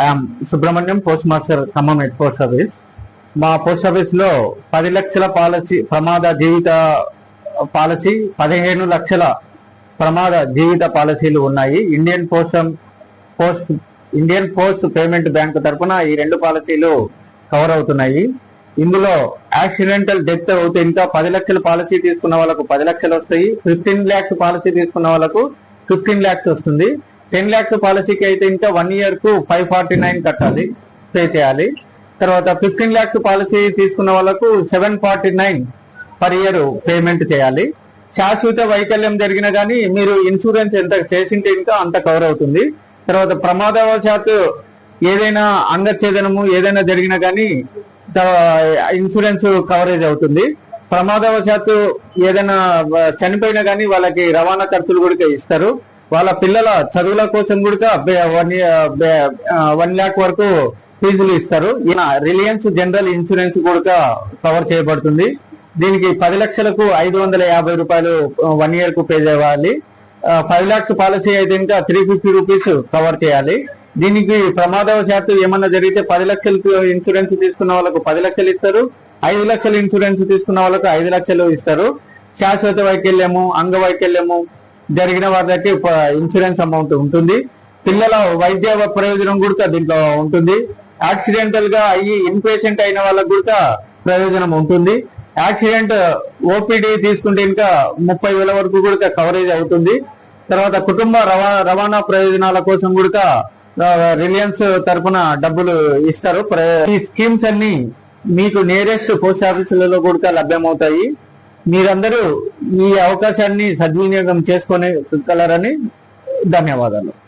I'm Subrahmanyam post master Khammam head post office మా post ఆఫీస్లో పది లక్షల పాలసీ ప్రమాద జీవిత పాలసీ పదిహేను లక్షల ప్రమాద జీవిత పాలసీలు ఉన్నాయి. Indian post post Indian post payment bank తరఫున ఈ రెండు పాలసీలు కవర్ అవుతున్నాయి. ఇందులో యాక్సిడెంటల్ డెత్ అవుతే ఇంకా పది లక్షల పాలసీ తీసుకున్న వాళ్ళకు పది లక్షలు వస్తాయి. ఫిఫ్టీన్ ల్యాక్స్ పాలసీ తీసుకున్న వాళ్ళకు ఫిఫ్టీన్ ల్యాక్స్ వస్తుంది. టెన్ ల్యాక్స్ పాలసీకి అయితే ఇంకా వన్ ఇయర్కు ఫైవ్ ఫార్టీ నైన్ కట్టాలి పే చేయాలి. తర్వాత ఫిఫ్టీన్ ల్యాక్స్ పాలసీ తీసుకున్న వాళ్ళకు seven forty nine per year payment చేయాలి. శాశ్వత వైకల్యం జరిగినా కానీ మీరు ఇన్సూరెన్స్ ఎంత చేసింటే ఇంకా అంత కవర్ అవుతుంది. తర్వాత ప్రమాదవశాత్తు ఏదైనా అంగచ్ఛేదనము ఏదైనా జరిగినా కానీ ఇన్సూరెన్స్ కవరేజ్ అవుతుంది. ప్రమాదవశాత్తు ఏదైనా చనిపోయినా కానీ వాళ్ళకి రవాణా ఖర్చులు కూడా ఇస్తారు. వాళ్ళ పిల్లల చదువుల కోసం కూడా వన్ వన్ ల్యాక్ వరకు ఫీజులు ఇస్తారు. ఈయన రిలయన్స్ జనరల్ ఇన్సూరెన్స్ కూడా కవర్ చేయబడుతుంది. దీనికి పది లక్షలకు ఐదు వందల యాభై రూపాయలు వన్ ఇయర్కు పే చేయాలి. ఫైవ్ లాక్స్ పాలసీ అయితే ఇంకా త్రీ ఫిఫ్టీ రూపీస్ కవర్ చేయాలి. దీనికి ప్రమాదవశాత్తు ఏమన్నా జరిగితే పది లక్షలకు ఇన్సూరెన్స్ తీసుకున్న వాళ్ళకు పది లక్షలు ఇస్తారు. ఐదు లక్షల ఇన్సూరెన్స్ తీసుకున్న వాళ్ళకు ఐదు లక్షలు ఇస్తారు. శాశ్వత వైకల్యము అంగవైకల్యము జరిగిన వాళ్ళకి ఇన్సూరెన్స్ అమౌంట్ ఉంటుంది. పిల్లల వైద్య ప్రయోజనం కూడా దీంట్లో ఉంటుంది. యాక్సిడెంటల్గా అయ్యి ఇన్పేషెంట్ అయిన వాళ్ళకు కూడా ప్రయోజనం ఉంటుంది. యాక్సిడెంట్ ఓపీడీ తీసుకుంటే ఇంకా ముప్పై వేల వరకు కూడా కవరేజ్ అవుతుంది. తర్వాత కుటుంబ రవాణా ప్రయోజనాల కోసం కూడా రిలయన్స్ తరపున డబ్బులు ఇస్తారు. ఈ స్కీమ్స్ అన్ని మీకు నియరెస్ట్ పోస్ట్ ఆఫీసులలో కూడా లభ్యమవుతాయి. మీరందరూ ఈ అవకాశాన్ని సద్వినియోగం చేసుకునే కలరని ధన్యవాదాలు.